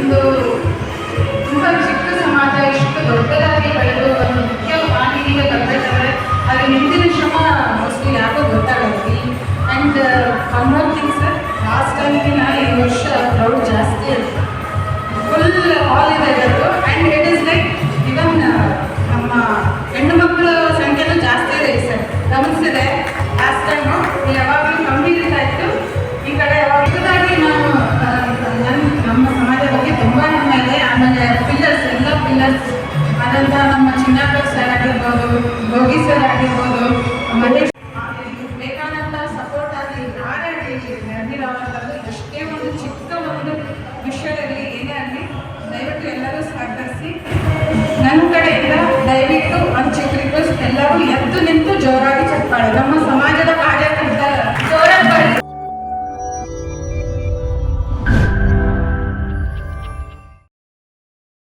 ಒಂದು ತುಂಬ ಚಿಕ್ಕ ಸಮಾಜ, ಇಷ್ಟು ದೊಡ್ಡದಾಗಿ ಬೆಳೆದು ಒಂದು ಮುಖ್ಯ ಪಾಣಿಗೆ ತಂದರೆ ಅದು ನಿಂತಿನ ಶ್ರಮ ಮೋಸ್ಟ್ಲಿ ಯಾಕೋ ಗೊತ್ತಾಗುತ್ತೆ and one more thing sir last ಟೈಮ್ಗಿನ ಈ ವರ್ಷ ಪ್ರೌಡ್ ಜಾಸ್ತಿ ಇರುತ್ತೆ ಫುಲ್ ಹಾಲ್ ಇದೆ ಅದು and it is like even ನಮ್ಮ ಹೆಣ್ಣು ಮಕ್ಕಳ ಸಂಖ್ಯೆನೂ ಜಾಸ್ತಿ ಇದೆ ಸರ್ ಗಮನಿಸಿದೆ ಆದಂತಹ ನಮ್ಮ ಚಿನ್ನಪ್ಪ ಸರ್ ಆಗಿರ್ಬೋದು, ಭೋಗಿ ಸರ್ ಆಗಿರ್ಬೋದು ಮಹೇಶ್ ಬೇಕಾದಂತಹ ಸಪೋರ್ಟ್ ಆಗಲಿ ನಾನೇ ಅನಿಲ್ ಎಷ್ಟೇ ಒಂದು ಚಿಕ್ಕ ಒಂದು ವಿಷಯದಲ್ಲಿ ಏನೇ ಆಗಲಿ, ದಯವಿಟ್ಟು ಎಲ್ಲರೂ ಸಹಕರಿಸಿ ನನ್ನ ಕಡೆಯಿಂದ ದಯವಿಟ್ಟು ಒಂದು ಚಿಕ್ಕ ರಿಕ್ವೆಸ್ಟ್ ಎಲ್ಲರೂ ಎದ್ದು ನಿಂತು ಜೋರಾಗಿ ಚಪ್ಪಾಳೆ. ನಮ್ಮ